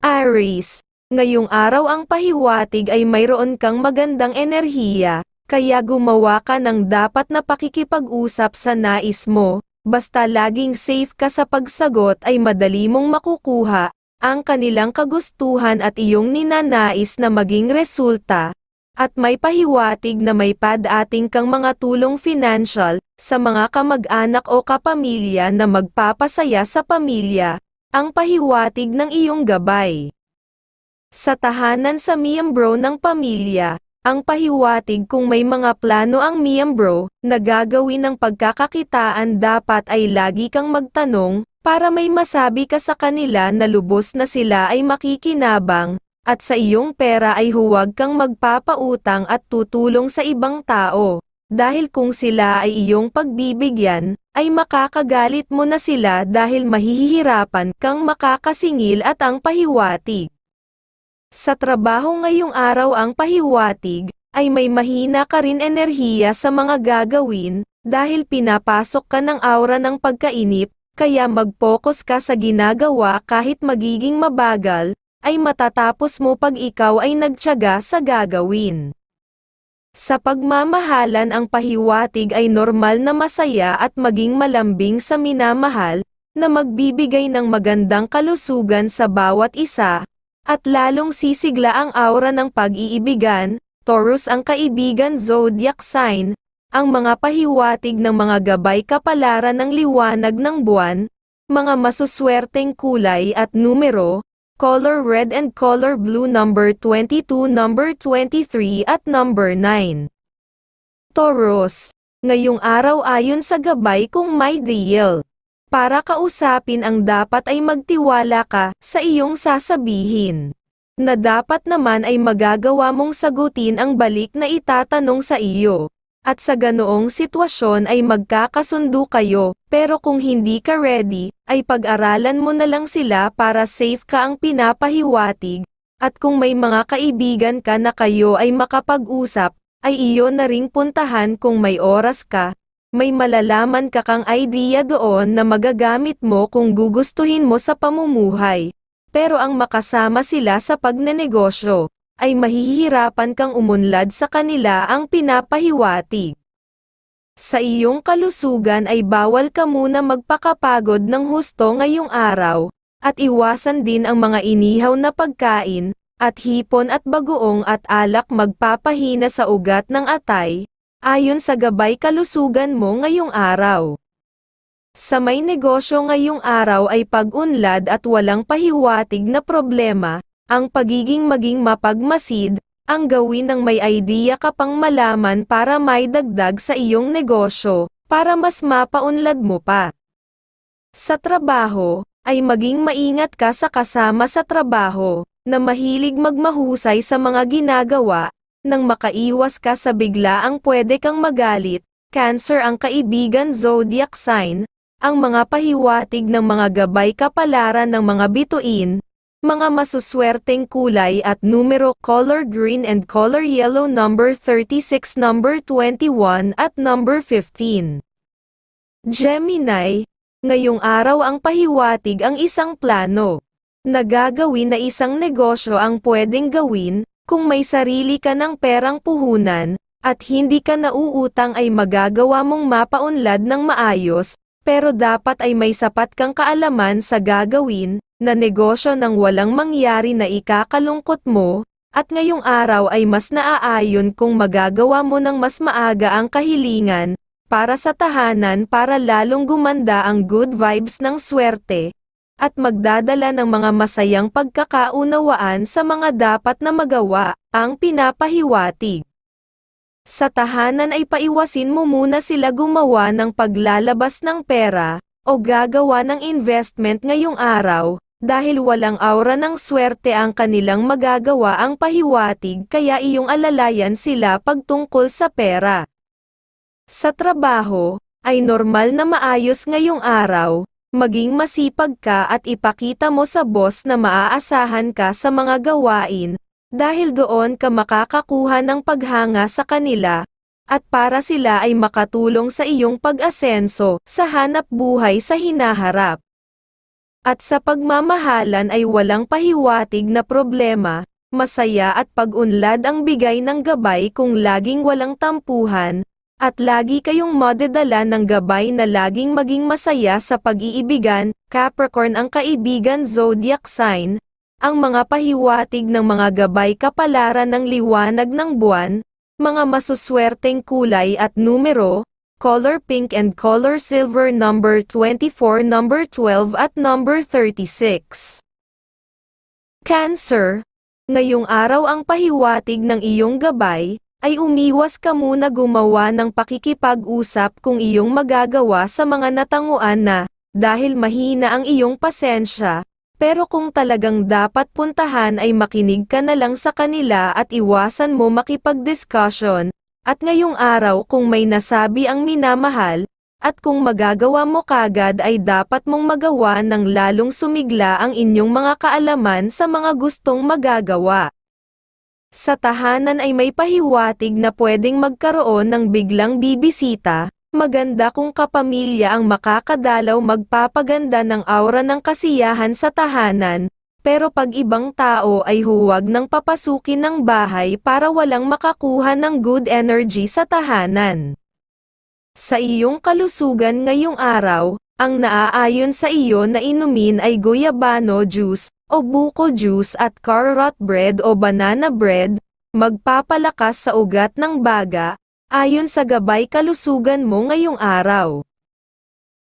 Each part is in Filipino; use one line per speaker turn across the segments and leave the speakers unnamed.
Aries, ngayong araw ang pahiwatig ay mayroon kang magandang enerhiya, kaya gumawa ka ng dapat na pakikipag-usap sa nais mo, basta laging safe ka sa pagsagot ay madali mong makukuha, ang kanilang kagustuhan at iyong ninanais na maging resulta, at may pahiwatig na may padating kang mga tulong financial, sa mga kamag-anak o kapamilya na magpapasaya sa pamilya, ang pahiwatig ng iyong gabay. Sa tahanan sa miyembro ng pamilya, ang pahiwatig kung may mga plano ang miyembro na gagawin ng pagkakakitaan dapat ay lagi kang magtanong, para may masabi ka sa kanila na lubos na sila ay makikinabang, at sa iyong pera ay huwag kang magpapautang at tutulong sa ibang tao. Dahil kung sila ay iyong pagbibigyan, ay makakagalit mo na sila dahil mahihirapan kang makakasingil at ang pahiwatig. Sa trabaho ngayong araw ang pahiwatig, ay may mahina ka rin enerhiya sa mga gagawin, dahil pinapasok ka ng aura ng pagkainip, kaya mag-focus ka sa ginagawa kahit magiging mabagal, ay matatapos mo pag ikaw ay nagtyaga sa gagawin. Sa pagmamahalan ang pahiwatig ay normal na masaya at maging malambing sa minamahal, na magbibigay ng magandang kalusugan sa bawat isa, at lalong sisigla ang aura ng pag-iibigan, Taurus ang kaibigan zodiac sign, ang mga pahiwatig ng mga gabay kapalaran ng liwanag ng buwan, mga masuswerteng kulay at numero, color red and color blue number 22 number 23 at number 9. Taurus, ngayong araw ayon sa gabay kung may deal. Para kausapin ang dapat ay magtiwala ka sa iyong sasabihin. Na dapat naman ay magagawa mong sagutin ang balik na itatanong sa iyo. At sa ganoong sitwasyon ay magkakasundo kayo, pero kung hindi ka ready, ay pag-aralan mo na lang sila para safe ka ang pinapahiwatig, at kung may mga kaibigan ka na kayo ay makapag-usap, ay iyo na ring puntahan kung may oras ka, may malalaman ka kang idea doon na magagamit mo kung gugustuhin mo sa pamumuhay. Pero ang makasama sila sa pagnenegosyo, ay mahihirapan kang umunlad sa kanila ang pinapahiwatig. Sa iyong kalusugan ay bawal ka muna magpakapagod ng husto ngayong araw, at iwasan din ang mga inihaw na pagkain, at hipon at bagoong at alak magpapahina sa ugat ng atay, ayon sa gabay kalusugan mo ngayong araw. Sa may negosyo ngayong araw ay pag-unlad at walang pahiwatig na problema, ang pagiging maging mapagmasid, ang gawin ng may idea ka pang malaman para may dagdag sa iyong negosyo, para mas mapaunlad mo pa. Sa trabaho, ay maging maingat ka sa kasama sa trabaho, na mahilig magmahusay sa mga ginagawa, nang makaiwas ka sa bigla ang pwede kang magalit, Cancer ang kaibigan zodiac sign, ang mga pahiwatig ng mga gabay kapalaran ng mga bituin, mga masuswerteng kulay at numero color green and color yellow number 36 number 21 at number 15. Gemini, ngayong araw ang pahiwatig ang isang plano. Nagagawin na isang negosyo ang pwedeng gawin, kung may sarili ka ng perang puhunan, at hindi ka nauutang ay magagawa mong mapaunlad ng maayos, pero dapat ay may sapat kang kaalaman sa gagawin, na negosyo nang walang mangyari na ikakalungkot mo, at ngayong araw ay mas naaayon kung magagawa mo ng mas maaga ang kahilingan, para sa tahanan para lalong gumanda ang good vibes ng swerte, at magdadala ng mga masayang pagkakaunawaan sa mga dapat na magawa, ang pinapahiwatig. Sa tahanan ay paiwasin mo muna sila gumawa ng paglalabas ng pera, o gagawa ng investment ngayong araw, dahil walang aura ng swerte ang kanilang magagawa ang pahiwatig kaya iyong alalayan sila pagtungkol sa pera. Sa trabaho, ay normal na maayos ngayong araw, maging masipag ka at ipakita mo sa boss na maaasahan ka sa mga gawain, dahil doon ka makakakuha ng paghanga sa kanila, at para sila ay makatulong sa iyong pag-asenso sa hanap buhay sa hinaharap. At sa pagmamahalan ay walang pahiwatig na problema, masaya at pag-unlad ang bigay ng gabay kung laging walang tampuhan, at lagi kayong madedala ng gabay na laging maging masaya sa pag-iibigan, Capricorn ang kaibigan zodiac sign, ang mga pahiwatig ng mga gabay kapalaran ng liwanag ng buwan, mga masuswerteng kulay at numero, color pink and color silver number 24 number 12 at number 36. Cancer, ngayong araw ang pahiwatig ng iyong gabay, ay umiwas ka muna gumawa ng pakikipag-usap kung iyong magagawa sa mga natanguan na, dahil mahina ang iyong pasensya, pero kung talagang dapat puntahan ay makinig ka na lang sa kanila at iwasan mo makipag-discussion, at ngayong araw kung may nasabi ang minamahal, at kung magagawa mo kagad ay dapat mong magawa ng lalong sumigla ang inyong mga kaalaman sa mga gustong magagawa. Sa tahanan ay may pahiwatig na pwedeng magkaroon ng biglang bibisita, maganda kung kapamilya ang makakadalaw magpapaganda ng aura ng kasiyahan sa tahanan, pero pag ibang tao ay huwag nang papasukin ng bahay para walang makakuha ng good energy sa tahanan. Sa iyong kalusugan ngayong araw, ang naaayon sa iyo na inumin ay guyabano juice, o buko juice at carrot bread o banana bread, magpapalakas sa ugat ng baga, ayon sa gabay kalusugan mo ngayong araw.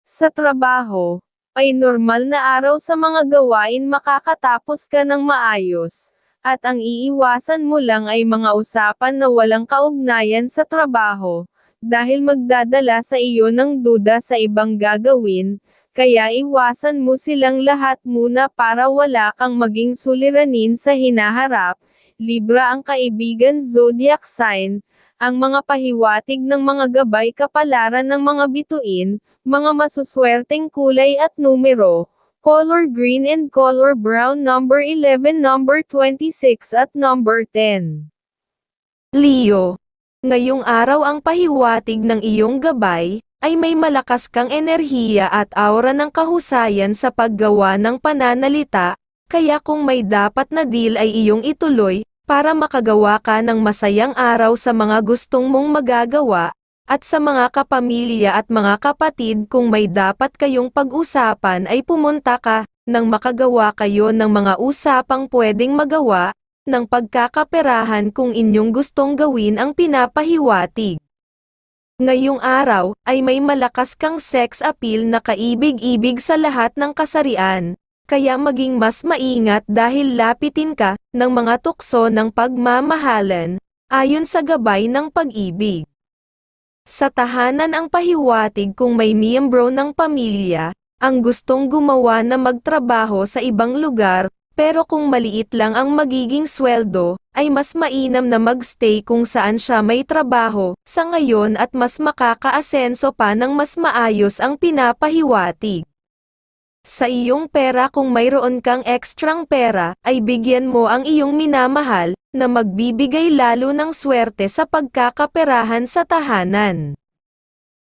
Sa trabaho, ay normal na araw sa mga gawain makakatapos ka ng maayos, at ang iiwasan mo lang ay mga usapan na walang kaugnayan sa trabaho, dahil magdadala sa iyo ng duda sa ibang gagawin, kaya iwasan mo silang lahat muna para wala kang maging suliranin sa hinaharap. Libra ang kaibigan zodiac sign, ang mga pahiwatig ng mga gabay kapalaran ng mga bituin, mga masuswerteng kulay at numero, color green and color brown number 11 number 26 at number 10. Leo, ngayong araw ang pahiwatig ng iyong gabay, ay may malakas kang enerhiya at aura ng kahusayan sa paggawa ng pananalita, kaya kung may dapat na deal ay iyong ituloy, para makagawa ka ng masayang araw sa mga gustong mong magagawa, at sa mga kapamilya at mga kapatid kung may dapat kayong pag-usapan ay pumunta ka, nang makagawa kayo ng mga usapang pwedeng magawa, ng pagkakaperahan kung inyong gustong gawin ang pinapahiwatig. Ngayong araw, ay may malakas kang sex appeal na kaibig-ibig sa lahat ng kasarian, kaya maging mas maingat dahil lapitin ka, ng mga tukso ng pagmamahalan, ayon sa gabay ng pag-ibig. Sa tahanan ang pahiwatig kung may miyembro ng pamilya, ang gustong gumawa na magtrabaho sa ibang lugar, pero kung maliit lang ang magiging sweldo, ay mas mainam na magstay kung saan siya may trabaho, sa ngayon at mas makakaasenso pa ng mas maayos ang pinapahiwatig. Sa iyong pera kung mayroon kang ekstrang pera, ay bigyan mo ang iyong minamahal, na magbibigay lalo ng swerte sa pagkakaperahan sa tahanan.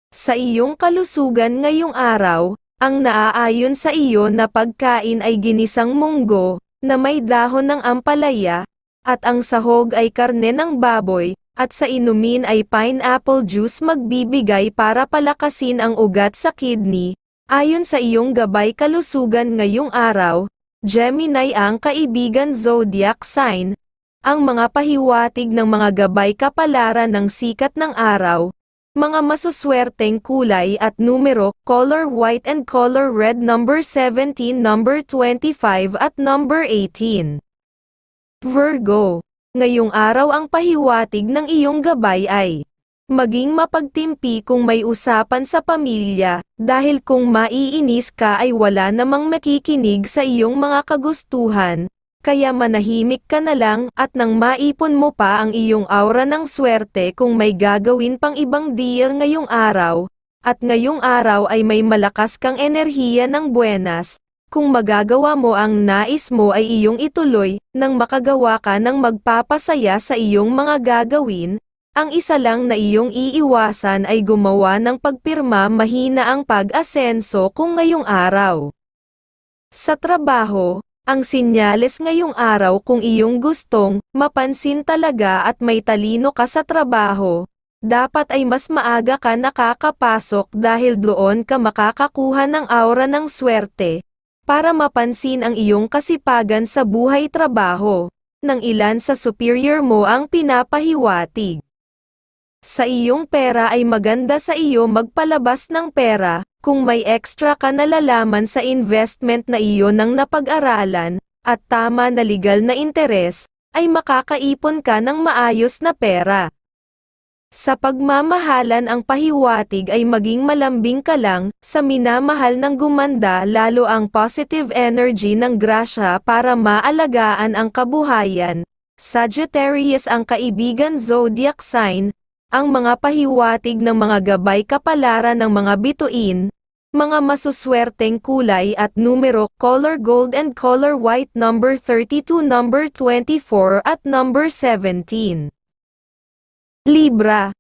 Sa iyong kalusugan ngayong araw, ang naaayon sa iyo na pagkain ay ginisang munggo, na may dahon ng ampalaya, at ang sahog ay karne ng baboy, at sa inumin ay pineapple juice magbibigay para palakasin ang ugat sa kidney, Ayon sa iyong gabay kalusugan ngayong araw, Gemini ang kaibigan zodiac sign, ang mga pahiwatig ng mga gabay kapalaran ng sikat ng araw, mga masuswerteng kulay at numero, color white and color red number 17 number 25 at number 18. Virgo, ngayong araw ang pahiwatig ng iyong gabay ay Maging mapagtimpi kung may usapan sa pamilya, dahil kung maiinis ka ay wala namang makikinig sa iyong mga kagustuhan, kaya manahimik ka na lang at nang maipon mo pa ang iyong aura ng swerte kung may gagawin pang ibang deal ngayong araw, at ngayong araw ay may malakas kang enerhiya ng buenas, kung magagawa mo ang nais mo ay iyong ituloy, nang makagawa ka ng magpapasaya sa iyong mga gagawin, ang isa lang na iyong iiwasan ay gumawa ng pagpirma mahina ang pag-asenso kung ngayong araw. Sa trabaho, ang sinyales ngayong araw kung iyong gustong mapansin talaga at may talino ka sa trabaho, dapat ay mas maaga ka nakakapasok dahil doon ka makakakuha ng aura ng swerte para mapansin ang iyong kasipagan sa buhay trabaho ng ilan sa superior mo ang pinapahiwatig. Sa iyong pera ay maganda sa iyo magpalabas ng pera, kung may extra ka nalalaman sa investment na iyo nang napag-aralan, at tama na legal na interes, ay makakaipon ka ng maayos na pera. Sa pagmamahalan ang pahiwatig ay maging malambing ka lang, sa minamahal ng gumanda lalo ang positive energy ng grasya para maalagaan ang kabuhayan. Sagittarius ang kaibigan zodiac sign, ang mga pahiwatig ng mga gabay kapalaran ng mga bituin, mga masuswerteng kulay at numero, color gold and color white number 32 number 24 at number 17. Libra.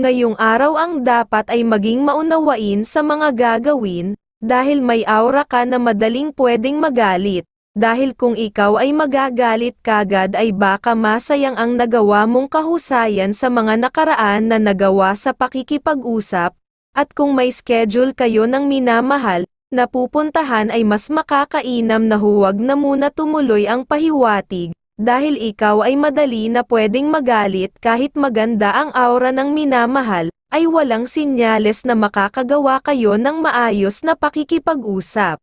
Ngayong araw ang dapat ay maging maunawain sa mga gagawin, dahil may aura ka na madaling pwedeng magalit. Dahil kung ikaw ay magagalit kagad ay baka masayang ang nagawa mong kahusayan sa mga nakaraan na nagawa sa pakikipag-usap, at kung may schedule kayo ng minamahal, na pupuntahan ay mas makakainam na huwag na muna tumuloy ang pahiwatig, dahil ikaw ay madali na pwedeng magalit kahit maganda ang aura ng minamahal, ay walang sinyales na makakagawa kayo ng maayos na pakikipag-usap.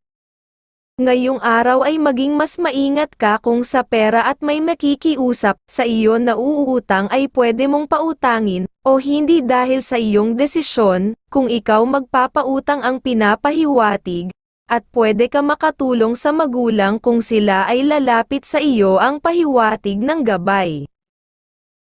Ngayong araw ay maging mas maingat ka kung sa pera at may makikiusap sa iyo na uutang ay pwede mong pautangin, o hindi dahil sa iyong desisyon, kung ikaw magpapautang ang pinapahiwatig, at pwede ka makatulong sa magulang kung sila ay lalapit sa iyo ang pahiwatig ng gabay.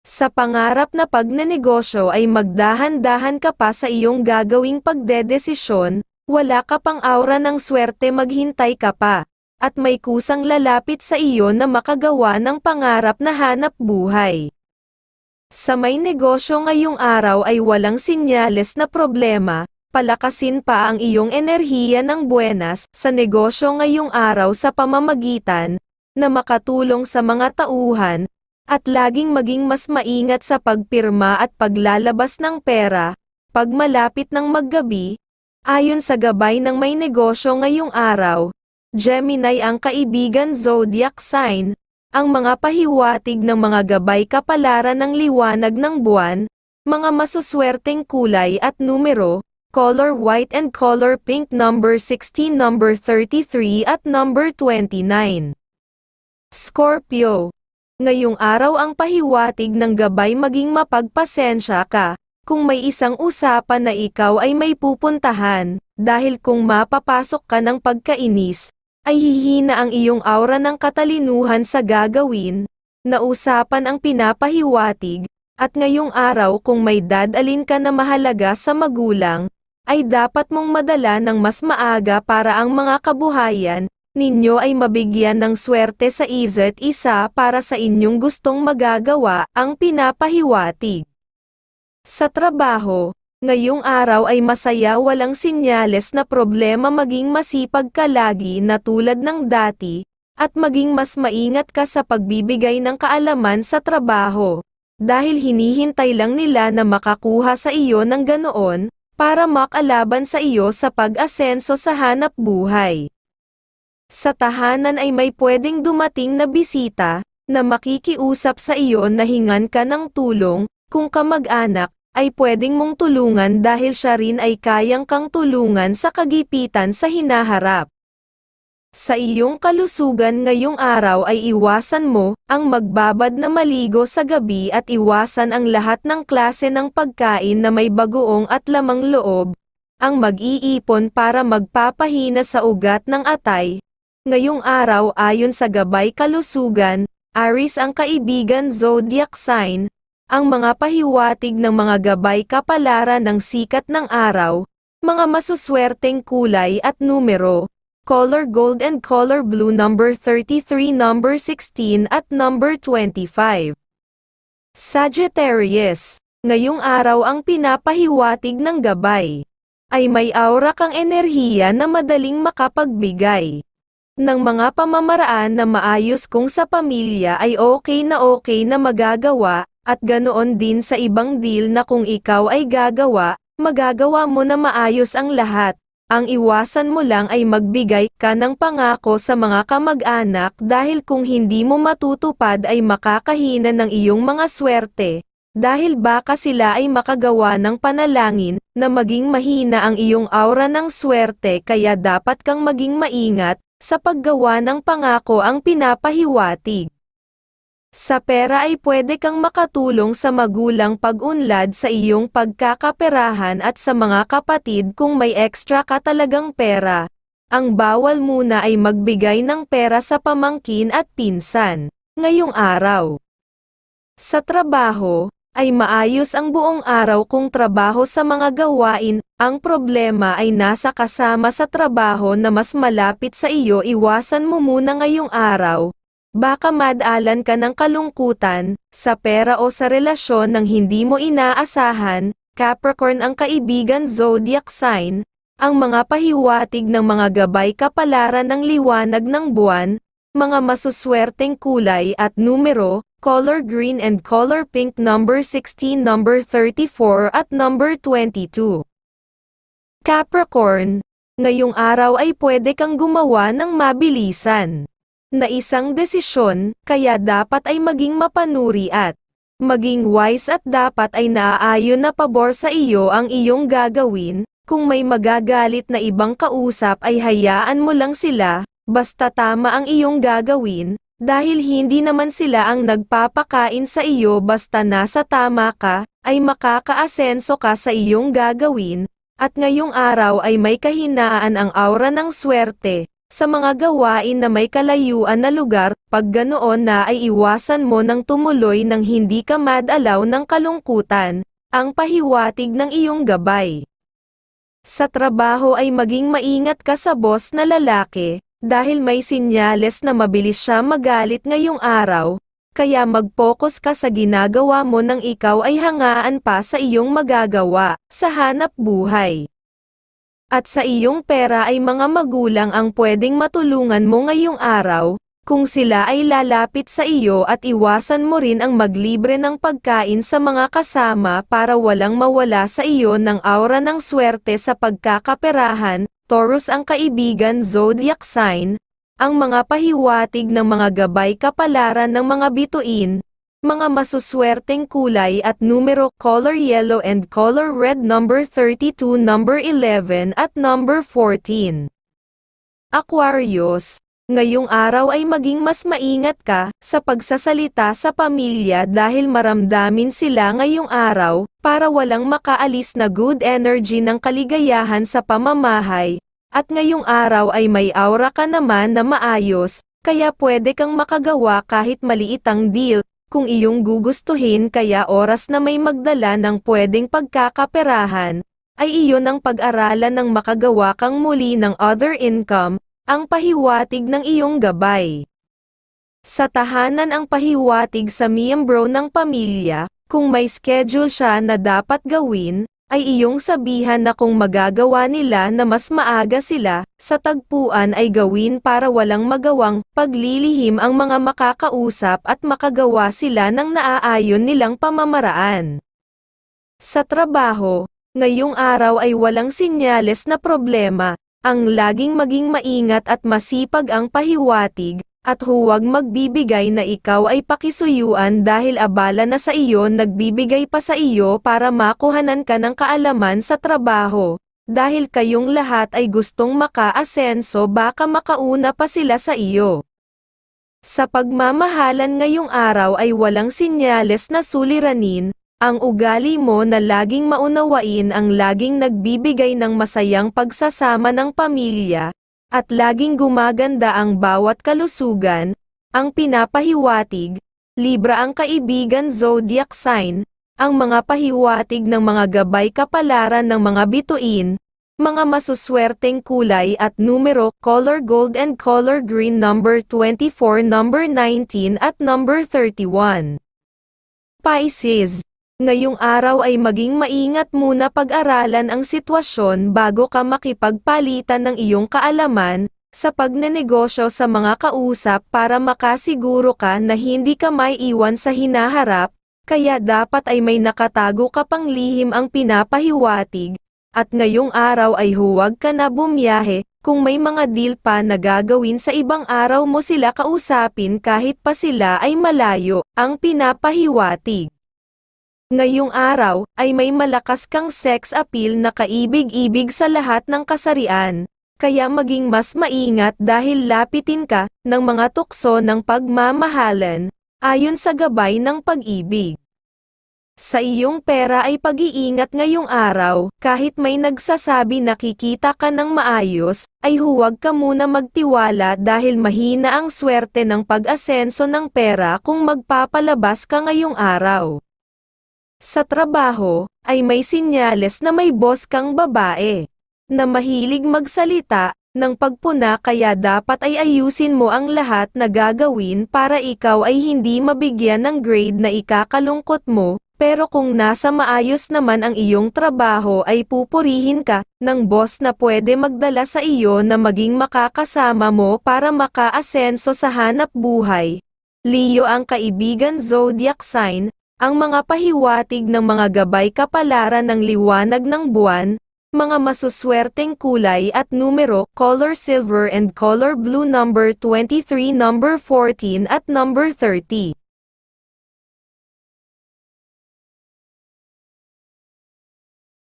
Sa pangarap na pagnenegosyo ay magdahan-dahan ka pa sa iyong gagawing pagdedesisyon, wala ka pang aura ng swerte maghintay ka pa, at may kusang lalapit sa iyo na makagawa ng pangarap na hanap buhay. Sa may negosyo ngayong araw ay walang sinyales na problema, palakasin pa ang iyong enerhiya ng buenas sa negosyo ngayong araw sa pamamagitan na makatulong sa mga tauhan, at laging maging mas maingat sa pagpirma at paglalabas ng pera, pag malapit ng maggabi, Ayon sa gabay ng may negosyo ngayong araw, Gemini ang kaibigan zodiac sign, ang mga pahiwatig ng mga gabay kapalaran ng liwanag ng buwan, mga masuswerteng kulay at numero, color white and color pink number 16 number 33 at number 29. Scorpio. Ngayong araw ang pahiwatig ng gabay maging mapagpasensya ka, kung may isang usapan na ikaw ay may pupuntahan, dahil kung mapapasok ka ng pagkainis, ay hihina ang iyong aura ng katalinuhan sa gagawin, na usapan ang pinapahiwatig, at ngayong araw kung may dadalin ka na mahalaga sa magulang, ay dapat mong madala ng mas maaga para ang mga kabuhayan, ninyo ay mabigyan ng swerte sa isa't isa para sa inyong gustong magagawa, ang pinapahiwatig. Sa trabaho, ngayong araw ay masaya walang sinyales na problema maging masipag ka lagi na tulad ng dati, at maging mas maingat ka sa pagbibigay ng kaalaman sa trabaho. Dahil hinihintay lang nila na makakuha sa iyo ng ganoon, para makalaban sa iyo sa pag-asenso sa hanap buhay. Sa tahanan ay may pwedeng dumating na bisita, na makikiusap sa iyo na hingan ka ng tulong, kung kamag-anak, ay pwedeng mong tulungan dahil siya rin ay kayang kang tulungan sa kagipitan sa hinaharap. Sa iyong kalusugan ngayong araw ay iwasan mo ang magbabad na maligo sa gabi at iwasan ang lahat ng klase ng pagkain na may bagoong at lamang loob, ang mag-iipon para magpapahina sa ugat ng atay. Ngayong araw ayon sa gabay kalusugan, Aris ang kaibigan zodiac sign, ang mga pahiwatig ng mga gabay kapalaran ng sikat ng araw, mga masuswerteng kulay at numero, color gold and color blue number 33 number 16 at number 25. Sagittarius, ngayong araw ang pinapahiwatig ng gabay, ay may aura kang enerhiya na madaling makapagbigay ng mga pamamaraan na maayos kung sa pamilya ay okay na okay na magagawa, at ganoon din sa ibang deal na kung ikaw ay gagawa, magagawa mo na maayos ang lahat. Ang iwasan mo lang ay magbigay ka ng pangako sa mga kamag-anak dahil kung hindi mo matutupad ay makakahina ng iyong mga swerte. Dahil baka sila ay makagawa ng panalangin na maging mahina ang iyong aura ng swerte kaya dapat kang maging maingat sa paggawa ng pangako ang pinapahiwatig. Sa pera ay pwede kang makatulong sa magulang pag-unlad sa iyong pagkakaperahan at sa mga kapatid kung may extra ka talagang pera. Ang bawal muna ay magbigay ng pera sa pamangkin at pinsan. Ngayong araw. Sa trabaho, ay maayos ang buong araw kung trabaho sa mga gawain, ang problema ay nasa kasama sa trabaho na mas malapit sa iyo iwasan mo muna ngayong araw, Baka madalan ka ng kalungkutan, sa pera o sa relasyon ng hindi mo inaasahan, Capricorn ang kaibigan zodiac sign, ang mga pahiwatig ng mga gabay kapalaran ng liwanag ng buwan, mga masuswerteng kulay at numero, color green and color pink number 16 number 34 at number 22. Capricorn, ngayong araw ay pwede kang gumawa ng mabilisan na isang desisyon, kaya dapat ay maging mapanuri at maging wise at dapat ay naaayon na pabor sa iyo ang iyong gagawin, kung may magagalit na ibang kausap ay hayaan mo lang sila, basta tama ang iyong gagawin, dahil hindi naman sila ang nagpapakain sa iyo basta nasa tama ka, ay makakaasenso ka sa iyong gagawin, at ngayong araw ay may kahinaan ang aura ng swerte, sa mga gawain na may kalayuan na lugar, pag ganoon na ay iwasan mo ng tumuloy nang hindi ka madalaw ng kalungkutan, ang pahiwatig ng iyong gabay. Sa trabaho ay maging maingat ka sa boss na lalaki, dahil may sinyales na mabilis siya magalit ngayong araw, kaya mag-focus ka sa ginagawa mo nang ikaw ay hangaan pa sa iyong magagawa, sa hanap buhay at sa iyong pera ay mga magulang ang pwedeng matulungan mo ngayong araw, kung sila ay lalapit sa iyo at iwasan mo rin ang maglibre ng pagkain sa mga kasama para walang mawala sa iyo ng aura ng swerte sa pagkakaperahan, Taurus ang kaibigan zodiac sign, ang mga pahiwatig ng mga gabay kapalaran ng mga bituin, mga masuswerteng kulay at numero color yellow and color red number 32 number 11 at number 14. Aquarius, ngayong araw ay maging mas maingat ka sa pagsasalita sa pamilya dahil maramdamin sila ngayong araw para walang makaalis na good energy ng kaligayahan sa pamamahay. At ngayong araw ay may aura ka naman na maayos, kaya pwede kang makagawa kahit maliit ang deal, kung iyong gugustuhin kaya oras na may magdala ng pwedeng pagkakaperahan, ay iyon ang pag-aralan ng makagawa kang muli ng other income, ang pahiwatig ng iyong gabay. Sa tahanan ang pahiwatig sa miyembro ng pamilya, kung may schedule siya na dapat gawin, ay iyong sabihan na kung magagawa nila na mas maaga sila, sa tagpuan ay gawin para walang magawang paglilihim ang mga makakausap at makagawa sila ng naaayon nilang pamamaraan. Sa trabaho, ngayong araw ay walang sinyales na problema, ang laging maging maingat at masipag ang pahiwatig, at huwag magbibigay na ikaw ay pakisuyuan dahil abala na sa iyo nagbibigay pa sa iyo para makuhanan ka ng kaalaman sa trabaho. Dahil kayong lahat ay gustong makaasenso baka makauna pa sila sa iyo. Sa pagmamahalan ngayong araw ay walang sinyales na suliranin, ang ugali mo na laging maunawain ang laging nagbibigay ng masayang pagsasama ng pamilya, at laging gumaganda ang bawat kalusugan, ang pinapahiwatig, Libra ang kaibigan zodiac sign, ang mga pahiwatig ng mga gabay kapalaran ng mga bituin, mga masuswerteng kulay at numero, color gold and color green number 24, number 19 at number 31. Pisces Ngayong araw ay maging maingat muna pag-aralan ang sitwasyon bago ka makipagpalitan ng iyong kaalaman, sa pagnenegosyo sa mga kausap para makasiguro ka na hindi ka may iwan sa hinaharap, kaya dapat ay may nakatago ka pang lihim ang pinapahiwatig, at ngayong araw ay huwag ka na bumiyahe, kung may mga deal pa na gagawin sa ibang araw mo sila kausapin kahit pa sila ay malayo, ang pinapahiwatig. Ngayong araw, ay may malakas kang sex appeal na kaibig-ibig sa lahat ng kasarian, kaya maging mas maingat dahil lapitin ka ng mga tukso ng pagmamahalan, ayon sa gabay ng pag-ibig. Sa iyong pera ay pag-iingat ngayong araw, kahit may nagsasabi nakikita ka ng maayos, ay huwag ka muna magtiwala dahil mahina ang swerte ng pag-asenso ng pera kung magpapalabas ka ngayong araw. Sa trabaho, ay may sinyales na may boss kang babae, na mahilig magsalita, ng pagpuna kaya dapat ay ayusin mo ang lahat na gagawin para ikaw ay hindi mabigyan ng grade na ikakalungkot mo, pero kung nasa maayos naman ang iyong trabaho ay pupurihin ka ng boss na pwede magdala sa iyo na maging makakasama mo para makaasenso sa hanap buhay. Leo ang kaibigan zodiac sign, ang mga pahiwatig ng mga gabay kapalaran ng liwanag ng buwan, mga masuswerteng kulay at numero, color silver and color blue number 23 number 14 at number 30.